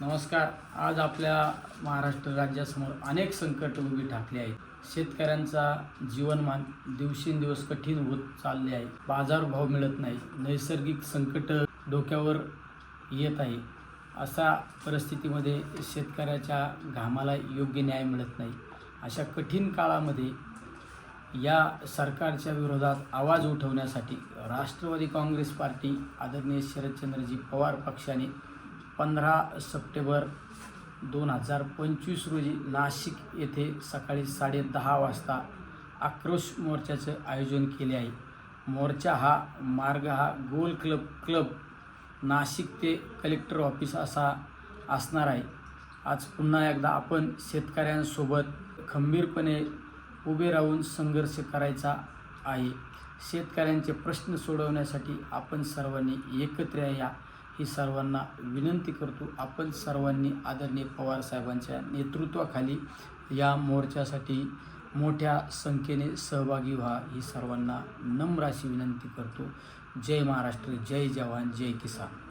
नमस्कार. आज आपल्या महाराष्ट्र राज्यासमोर अनेक संकट उभी ठाकली आहेत. शेतकऱ्यांचा जीवनमान दिवसेंदिवस कठीण होत चालले आहे. बाजारभाव मिळत नाही. नैसर्गिक संकट डोक्यावर येत आहे. अशा परिस्थितीमध्ये शेतकऱ्याच्या घामाला योग्य न्याय मिळत नाही. अशा कठीण काळामध्ये या सरकारच्या विरोधात आवाज उठवण्यासाठी राष्ट्रवादी काँग्रेस पार्टी आदरणीय शरदचंद्रजी पवार पक्षाने पंधरा सप्टेंबर दोन हजार पंचवीस रोजी नाशिक येथे सकाळी साडेदहा वाजता आक्रोश मोर्चाचं आयोजन केले आहे. मोर्चा हा मार्ग हा गोल क्लब क्लब नाशिक ते कलेक्टर ऑफिस असा असणार आहे. आज पुन्हा एकदा आपण शेतकऱ्यांसोबत खंबीरपणे उभे राहून संघर्ष करायचा आहे. शेतकऱ्यांचे प्रश्न सोडवण्यासाठी आपण सर्वांनी एकत्र या. ही सर्वांना विनंती करतो. आपण सर्वांनी आदरणीय पवार साहेबांच्या नेतृत्वाखाली या मोर्चासाठी मोठ्या संख्येने सहभागी व्हा ही सर्वांना नम्र अशी विनंती करतो. जय महाराष्ट्र जय जवान जय किसान.